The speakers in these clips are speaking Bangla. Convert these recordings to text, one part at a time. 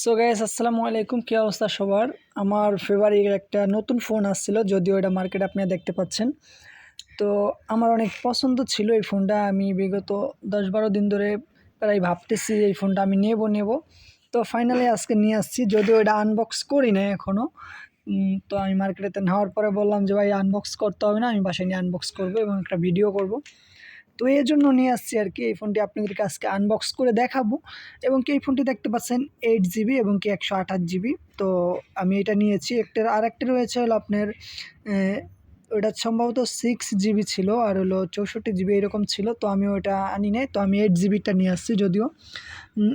সো গাইস আসসালামু আলাইকুম। কী অবস্থা সবার? আমার ফেভারিট একটা নতুন ফোন আসছিল, যদিও এটা মার্কেটে আপনারা দেখতে পাচ্ছেন। তো, আমার অনেক পছন্দ ছিল এই ফোনটা আমি বিগত দশ বারো দিন ধরে প্রায় ভাবতেছি এই ফোনটা আমি নেব নেব। তো ফাইনালি আজকে নিয়ে আসছি। যদিও এটা আনবক্স করি না এখনও তো, আমি মার্কেটেতে নেওয়ার পরে বললাম যে, ভাই আনবক্স করতে হবে না। আমি বাসায় নিয়ে আনবক্স করব এবং একটা ভিডিও করব। তো এই জন্য নিয়ে আসছি আর কি এই ফোনটি আপনাদেরকে আজকে আনবক্স করে দেখাবো। এবং কি এই ফোনটি দেখতে পাচ্ছেন এইট জিবি এবং কি একশো আঠাশ জিবি তো আমি এটা নিয়েছি। একটার আর একটা রয়েছে হলো আপনার ওটা সম্ভবত সিক্স জিবি ছিল আর হলো চৌষট্টি জিবি এরকম ছিল। তো আমি ওটা আনি নাই। তো আমি এইট জিবিটা নিয়ে আসছি যদিও।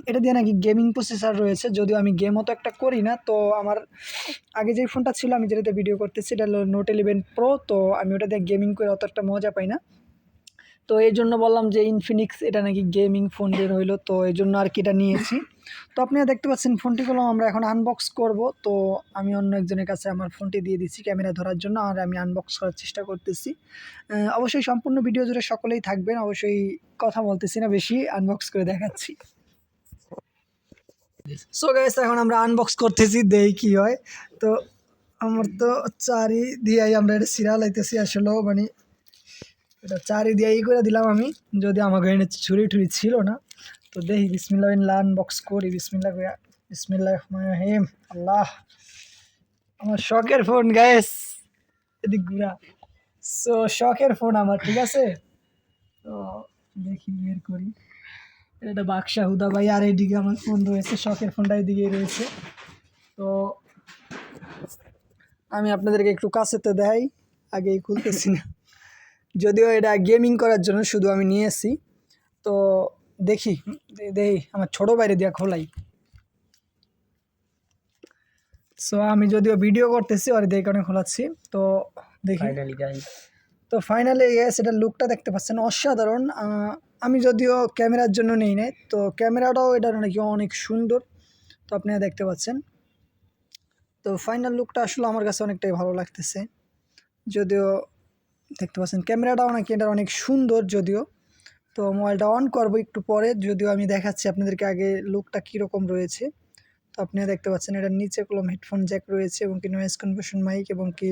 এটা দিয়ে নাকি গেমিং প্রসেসার রয়েছে। যদিও আমি গেমও তো একটা করি না। তো আমার আগে যে ফোনটা ছিল, আমি যেটাতে ভিডিও করতেছি, এটা হলো নোট ইলেভেন প্রো তো আমি ওটা দিয়ে গেমিং করে অতটা মজা পাই না। তো এই জন্য বললাম যে ইনফিনিক্স এটা নাকি গেমিং ফোন বের হইল, তো এই জন্য আর কি এটা নিয়েছি। তো আপনারা দেখতে পাচ্ছেন ফোনটি ফোনটিগুলো আমরা এখন আনবক্স করব। তো আমি অন্য একজনের কাছে আমার ফোনটি দিয়ে দিচ্ছি ক্যামেরা ধরার জন্য, আর আমি আনবক্স করার চেষ্টা করতেছি। অবশ্যই সম্পূর্ণ ভিডিও জুড়ে সকলেই থাকবেন, অবশ্যই কথা বলতেছি না বেশি আনবক্স করে দেখাচ্ছি। সো গাইস এখন আমরা আনবক্স করতেছি দেই কি হয়। তো আমার তো চারি দিয়াই আমরা এটা সিরিয়াল আইতেছি আসলেও মানে এটা চারি দিয়ে ই করে দিলাম আমি। যদি আমাকে এনে ছুরি টুরি ছিল না, তো দেখি বিসমিল্লা লান বক্স করি বিসমিল্লা বিসমিল্লা হেম আল্লাহ, আমার শখের ফোন গায়েস এদিক ঘুরা। সো শখের ফোন আমার, ঠিক আছে? তো দেখি বের করি। এটা বাক্সা হুদা ভাই, আর এইদিকে আমার ফোন রয়েছে, শখের ফোনটা এদিকেই রয়েছে। তো আমি আপনাদেরকে একটু কাছেতে দেখাই, আগেই খুলতেছি না। যদিও এটা গেমিং করার জন্য শুধু আমি নিয়ে এসেছি। তো দেখি দেখি আমার ছোটো বাইরে দিয়া খোলাই। সো আমি যদিও ভিডিও করতেছি আর দেখে কারণে খোলাচ্ছি। তো দেখি। তো ফাইনালি সেটার লুকটা দেখতে পাচ্ছেন অসাধারণ। আমি যদিও ক্যামেরার জন্য নেই নাই তো ক্যামেরাটাও এটা নাকি অনেক সুন্দর। তো আপনারা দেখতে পাচ্ছেন। তো ফাইনাল লুকটা আসলে আমার কাছে অনেকটাই ভালো লাগতেছে। যদিও দেখতে পাচ্ছেন, ক্যামেরাটাও নাকি এটার অনেক সুন্দর যদিও। তো মোবাইলটা অন করব একটু পরে, যদিও আমি দেখাচ্ছি আপনাদেরকে আগে লুকটা কীরকম রয়েছে। তো আপনারা দেখতে পাচ্ছেন, এটার নিচে কলম হেডফোন জ্যাক রয়েছে এবং কি নয়েস কনভার্সন মাইক এবং কি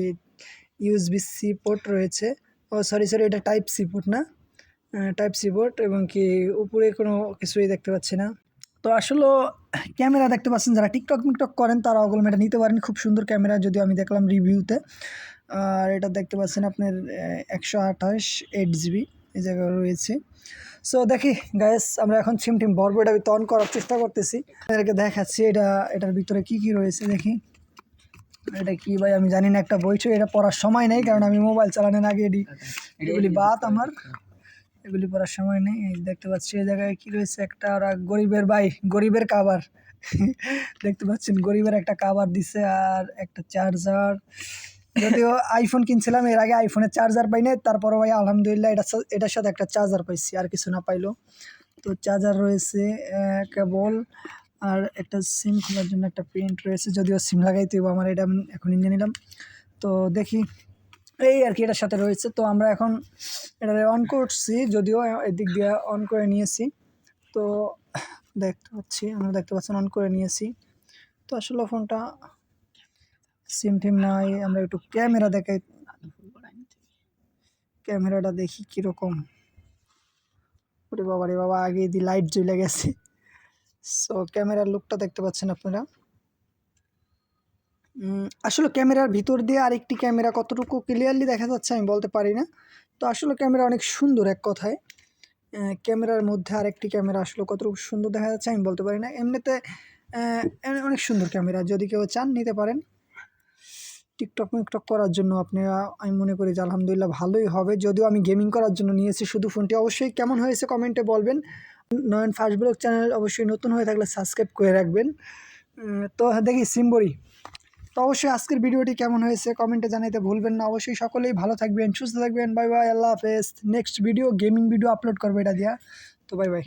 ইউএসবি সি পোর্ট রয়েছে। ও সরি সরি এটা টাইপ সি পোর্ট না? টাইপ সি পোর্ট এবং কি উপরে কোনো কিছুই দেখতে পাচ্ছি না। তো আসলে ক্যামেরা দেখতে পাচ্ছেন যারা টিকটক মিকটক করেন তারা ওগুলো এটা নিতে পারেন। খুব সুন্দর ক্যামেরা যদিও আমি দেখলাম রিভিউতে। আর এটা দেখতে পাচ্ছেন আপনার একশো আঠাশ এইট জিবি এই জায়গায় রয়েছে। সো দেখি গ্যাস আমরা এখন সিম টিম ভরবো এটা অন করার চেষ্টা করতেছি। এদেরকে দেখাচ্ছি এটা এটার ভিতরে কি কি রয়েছে দেখি। এটা কি ভাই আমি জানি না একটা বই ছিল, এটা পড়ার সময় নেই কারণ আমি মোবাইল চালানোর আগে এটি এগুলি বাদ আমার। এগুলি পড়ার সময় নেই দেখতে পাচ্ছি এই জায়গায় কি রয়েছে একটা ওরা গরিবের ভাই, গরিবের কাবার দেখতে পাচ্ছেন, গরিবের একটা কাবার দিছে আর একটা চার্জার যদিও আইফোন কিনছিলাম, এর আগে আইফোনের চার্জার পাই নাই তারপরে ভাই আলহামদুলিল্লাহ এটা এটার সাথে একটা চার্জার পাইছি, আর কিছু না পাইলো। তো চার্জার রয়েছে কেবল আর একটা সিম খোলার জন্য একটা প্রিন্ট রয়েছে, যদিও সিম লাগাইতে আমার এটা আমি এখন নিয়ে নিলাম। তো দেখি এই আর কি এটার সাথে রয়েছে। তো আমরা এখন এটা অন করছি, যদিও এদিক দিয়ে অন করে নিয়েছি। তো দেখতে পাচ্ছি, আমরা দেখতে পাচ্ছেন অন করে নিয়েছি। তো আসলে ফোনটা সিম টিম নাই, আমরা একটু ক্যামেরা দেখাই। ক্যামেরাটা দেখি কীরকম। ওরে বাবা রে বাবা, আগে দি লাইট জ্বলে গেছে। সো ক্যামেরার লুকটা দেখতে পাচ্ছেন আপনারা। আসলে ক্যামেরার ভিতর দিয়ে আরেকটি ক্যামেরা কতটুকু ক্লিয়ারলি দেখা যাচ্ছে আমি বলতে পারি না। তো আসলে ক্যামেরা অনেক সুন্দর এক কথায়। ক্যামেরার মধ্যে আরেকটি ক্যামেরা আসলে কতটুকু সুন্দর দেখা যাচ্ছে আমি বলতে পারি না। এমনিতে অনেক সুন্দর ক্যামেরা। যদি কেউ চান, নিতে পারেন। টিকটক মিকটক করার জন্য আপনারা আমি মনে করি যে আলহামদুলিল্লাহ ভালোই হবে। যদিও আমি গেমিং করার জন্য নিয়েছি শুধু ফোনটি। অবশ্যই কেমন হয়েছে কমেন্টে বলবেন। নয়ন ফার্স্ট ব্লগ চ্যানেল অবশ্যই নতুন হয়ে থাকলে সাবস্ক্রাইব করে রাখবেন। তো দেখি সিম্বরি। অবশ্যই আজকের ভিডিওটি কেমন হয়েছে কমেন্টে জানাইতে ভুলবেন না। অবশ্যই সকলেই ভালো থাকবেন, সুস্থ থাকবেন। বাই বাই, আল্লাহ হাফেজ। Next video gaming video upload করব এটা দিয়া। তো বাই বাই।